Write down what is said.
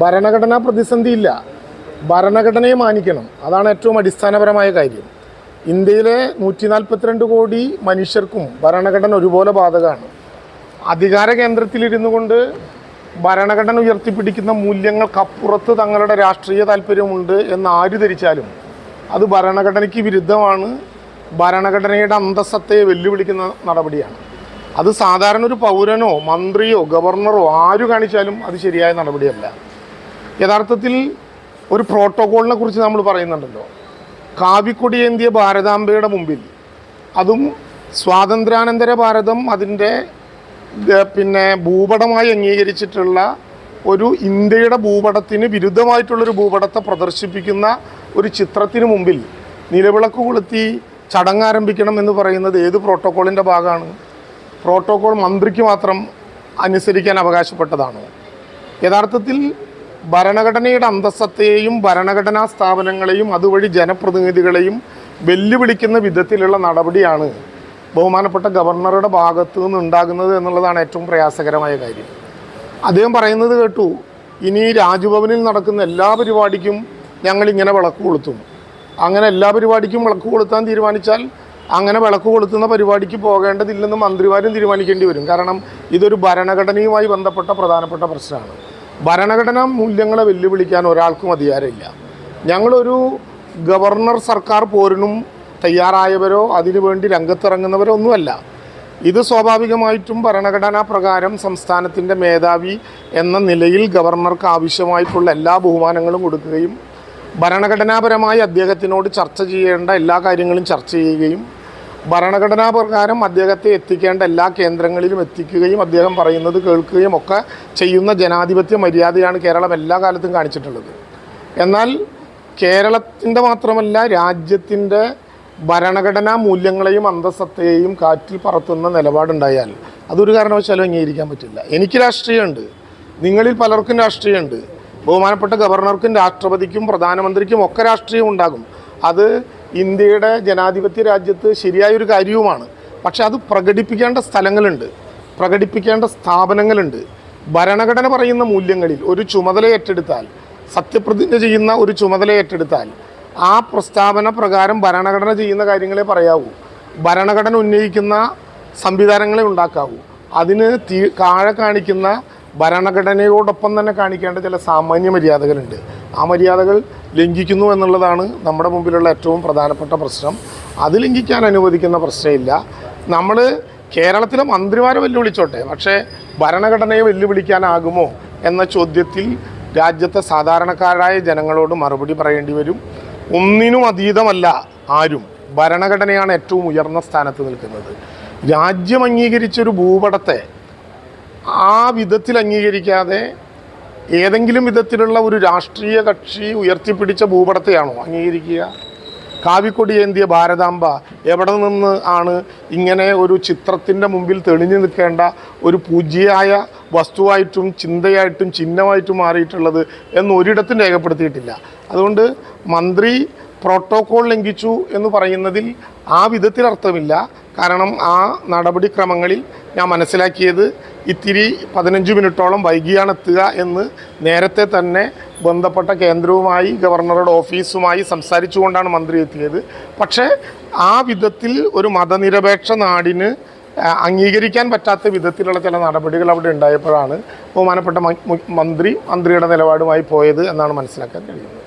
ഭരണഘടനാ പ്രതിസന്ധിയില്ല. ഭരണഘടനയെ മാനിക്കണം. അതാണ് ഏറ്റവും അടിസ്ഥാനപരമായ കാര്യം. ഇന്ത്യയിലെ നൂറ്റി നാൽപ്പത്തിരണ്ട് കോടി മനുഷ്യർക്കും ഭരണഘടന ഒരുപോലെ ബാധകമാണ്. അധികാര കേന്ദ്രത്തിലിരുന്നു കൊണ്ട് ഭരണഘടന ഉയർത്തിപ്പിടിക്കുന്ന മൂല്യങ്ങൾക്കപ്പുറത്ത് തങ്ങളുടെ രാഷ്ട്രീയ താല്പര്യമുണ്ട് എന്ന് ആര് ധരിച്ചാലും അത് ഭരണഘടനയ്ക്ക് വിരുദ്ധമാണ്. ഭരണഘടനയുടെ അന്തസ്സത്തെ വെല്ലുവിളിക്കുന്ന നടപടിയാണ്. അത് സാധാരണ ഒരു പൗരനോ മന്ത്രിയോ ഗവർണറോ ആര് കാണിച്ചാലും അത് ശരിയായ നടപടിയല്ല. യഥാർത്ഥത്തിൽ ഒരു പ്രോട്ടോകോളിനെ കുറിച്ച് നമ്മൾ പറയുന്നുണ്ടല്ലോ. കാവിക്കൊടിയേന്തിയ ഭാരതാംബയുടെ മുമ്പിൽ. അതും സ്വാതന്ത്ര്യാനന്തര ഭാരതം അതിന്റെ പിന്നെ ഭൂപടമായി അംഗീകരിച്ചിട്ടുള്ള ഒരു ഇന്ത്യയുടെ ഭൂപടത്തിന് വിരുദ്ധമായിട്ടുള്ളൊരു ഭൂപടത്തെ പ്രദർശിപ്പിക്കുന്ന ഒരു ചിത്രത്തിന് മുമ്പിൽ നിലവിളക്ക് കൊളുത്തി ചടങ്ങാരംഭിക്കണം എന്ന് പറയുന്നത് ഏത് പ്രോട്ടോക്കോളിന്റെ ഭാഗമാണ്? പ്രോട്ടോകോൾ മന്ത്രിക്ക് മാത്രം അനുസരിക്കാൻ അവകാശപ്പെട്ടതാണോ. യഥാർത്ഥത്തിൽ ഭരണഘടനയുടെ അന്തസ്സത്തെയും ഭരണഘടനാ സ്ഥാപനങ്ങളെയും അതുവഴി ജനപ്രതിനിധികളെയും വെല്ലുവിളിക്കുന്ന വിധത്തിലുള്ള നടപടിയാണ് ബഹുമാനപ്പെട്ട ഗവർണറുടെ ഭാഗത്തു നിന്ന് ഉണ്ടാകുന്നത് എന്നുള്ളതാണ് ഏറ്റവും പ്രയാസകരമായ കാര്യം. അദ്ദേഹം പറയുന്നത് കേട്ടു ഇനി രാജ്ഭവനിൽ നടക്കുന്ന എല്ലാ പരിപാടിക്കും ഞങ്ങളിങ്ങനെ വിളക്ക് കൊളുത്തും. അങ്ങനെ എല്ലാ പരിപാടിക്കും വിളക്ക് കൊളുത്താൻ തീരുമാനിച്ചാൽ അങ്ങനെ വിളക്ക് കൊളുത്തുന്ന പരിപാടിക്ക് പോകേണ്ടതില്ലെന്ന് മന്ത്രിമാരും തീരുമാനിക്കേണ്ടി വരും. കാരണം ഇതൊരു ഭരണഘടനയുമായി ബന്ധപ്പെട്ട പ്രധാനപ്പെട്ട പ്രശ്നമാണ്. ഭരണഘടനാ മൂല്യങ്ങളെ വെല്ലുവിളിക്കാൻ ഒരാൾക്കും അധികാരമില്ല. ഞങ്ങളൊരു ഗവർണർ സർക്കാർ പോരിനും തയ്യാറായവരോ അതിനുവേണ്ടി രംഗത്തിറങ്ങുന്നവരോ ഒന്നുമല്ല. ഇത് സ്വാഭാവികമായിട്ടും ഭരണഘടനാ പ്രകാരം സംസ്ഥാനത്തിന്റെ മേധാവി എന്ന നിലയിൽ ഗവർണർക്ക് ആവശ്യമായിട്ടുള്ള എല്ലാ ബഹുമാനങ്ങളും കൊടുക്കുകയും ഭരണഘടനാപരമായി അദ്ദേഹത്തിനോട് ചർച്ച ചെയ്യേണ്ട എല്ലാ കാര്യങ്ങളും ചർച്ച ചെയ്യുകയും ഭരണഘടനാ പ്രകാരം അദ്ദേഹത്തെ എത്തിക്കേണ്ട എല്ലാ കേന്ദ്രങ്ങളിലും എത്തിക്കുകയും അദ്ദേഹം പറയുന്നത് കേൾക്കുകയും ഒക്കെ ചെയ്യുന്ന ജനാധിപത്യ മര്യാദയാണ് കേരളം എല്ലാ കാലത്തും കാണിച്ചിട്ടുള്ളത്. എന്നാൽ കേരളത്തിന്റെ മാത്രമല്ല രാജ്യത്തിന്റെ ഭരണഘടനാ മൂല്യങ്ങളെയും അന്തസ്സത്തെയും കാറ്റിൽ പറത്തുന്ന നിലപാടുണ്ടായാൽ അതൊരു കാരണവശാലും അംഗീകരിക്കാൻ പറ്റില്ല. എനിക്ക് രാഷ്ട്രീയമുണ്ട്. നിങ്ങളിൽ പലർക്കും രാഷ്ട്രീയമുണ്ട്. ബഹുമാനപ്പെട്ട ഗവർണർക്കും രാഷ്ട്രപതിക്കും പ്രധാനമന്ത്രിക്കും ഒക്കെ രാഷ്ട്രീയം ഉണ്ടാകും. അത് ഇന്ത്യയുടെ ജനാധിപത്യ രാജ്യത്ത് ശരിയായൊരു കാര്യവുമാണ്. പക്ഷെ അത് പ്രകടിപ്പിക്കേണ്ട സ്ഥലങ്ങളുണ്ട്. പ്രകടിപ്പിക്കേണ്ട സ്ഥാപനങ്ങളുണ്ട്. ഭരണഘടന പറയുന്ന മൂല്യങ്ങളിൽ ഒരു ചുമതല ഏറ്റെടുത്താൽ സത്യപ്രതിജ്ഞ ചെയ്യുന്ന ഒരു ചുമതല ഏറ്റെടുത്താൽ ആ പ്രസ്താവന പ്രകാരം ഭരണഘടന ചെയ്യുന്ന കാര്യങ്ങളെ പറയാവൂ. ഭരണഘടന ഉന്നയിക്കുന്ന സംവിധാനങ്ങളെ ഉണ്ടാക്കാവൂ. അതിന് തീ കാഴ കാണിക്കുന്ന ഭരണഘടനയോടൊപ്പം തന്നെ കാണിക്കേണ്ട ചില സാമാന്യ മര്യാദകളുണ്ട്. ആ മര്യാദകൾ ലംഘിക്കുന്നു എന്നുള്ളതാണ് നമ്മുടെ മുമ്പിലുള്ള ഏറ്റവും പ്രധാനപ്പെട്ട പ്രശ്നം. അത് ലംഘിക്കാൻ അനുവദിക്കുന്ന പ്രശ്നമില്ല. നമ്മൾ കേരളത്തിലെ മന്ത്രിമാരെ വെല്ലുവിളിച്ചോട്ടെ. പക്ഷേ ഭരണഘടനയെ വെല്ലുവിളിക്കാനാകുമോ എന്ന ചോദ്യത്തിൽ രാജ്യത്തെ സാധാരണക്കാരായ ജനങ്ങളോട് മറുപടി പറയേണ്ടി വരും. ഒന്നിനും അതീതമല്ല ആരും ഭരണഘടനയാണ് ഏറ്റവും ഉയർന്ന സ്ഥാനത്ത് നിൽക്കുന്നത്. രാജ്യം അംഗീകരിച്ചൊരു ഭൂപടത്തെ ആ വിധത്തിൽ അംഗീകരിക്കാതെ ഏതെങ്കിലും വിധത്തിലുള്ള ഒരു രാഷ്ട്രീയ കക്ഷി ഉയർത്തിപ്പിടിച്ച ഭൂപടത്തെയാണോ അംഗീകരിക്കുക? കാവിക്കൊടി ഏന്തിയ ഭാരതാംബ എവിടെ നിന്ന് ആണ് ഇങ്ങനെ ഒരു ചിത്രത്തിന്റെ മുമ്പിൽ തെളിഞ്ഞു നിൽക്കേണ്ട ഒരു പൂജ്യയായ വസ്തുവായിട്ടും ചിന്തയായിട്ടും ചിഹ്നമായിട്ടും മാറിയിട്ടുള്ളത് എന്ന് ഒരിടത്തും രേഖപ്പെടുത്തിയിട്ടില്ല. അതുകൊണ്ട് മന്ത്രി പ്രോട്ടോക്കോൾ ലംഘിച്ചു എന്ന് പറയുന്നതിൽ ആ വിധത്തിൽ അർത്ഥമില്ല. കാരണം ആ നടപടിക്രമങ്ങളിൽ ഞാൻ മനസ്സിലാക്കിയത് ഇത്തിരി പതിനഞ്ച് മിനിറ്റോളം വൈകിയാണ് എത്തുക എന്ന് നേരത്തെ തന്നെ ബന്ധപ്പെട്ട കേന്ദ്രവുമായി ഗവർണറുടെ ഓഫീസുമായി സംസാരിച്ചുകൊണ്ടാണ് മന്ത്രി എത്തിയത്. പക്ഷേ ആ വിധത്തിൽ ഒരു മതനിരപേക്ഷ നാടിന് അംഗീകരിക്കാൻ പറ്റാത്ത വിധത്തിലുള്ള ചില നടപടികൾ അവിടെ ഉണ്ടായപ്പോഴാണ് ബഹുമാനപ്പെട്ട മന്ത്രി മന്ത്രിയുടെ നിലപാടുമായി പോയത് എന്നാണ് മനസ്സിലാക്കാൻ കഴിയുന്നത്.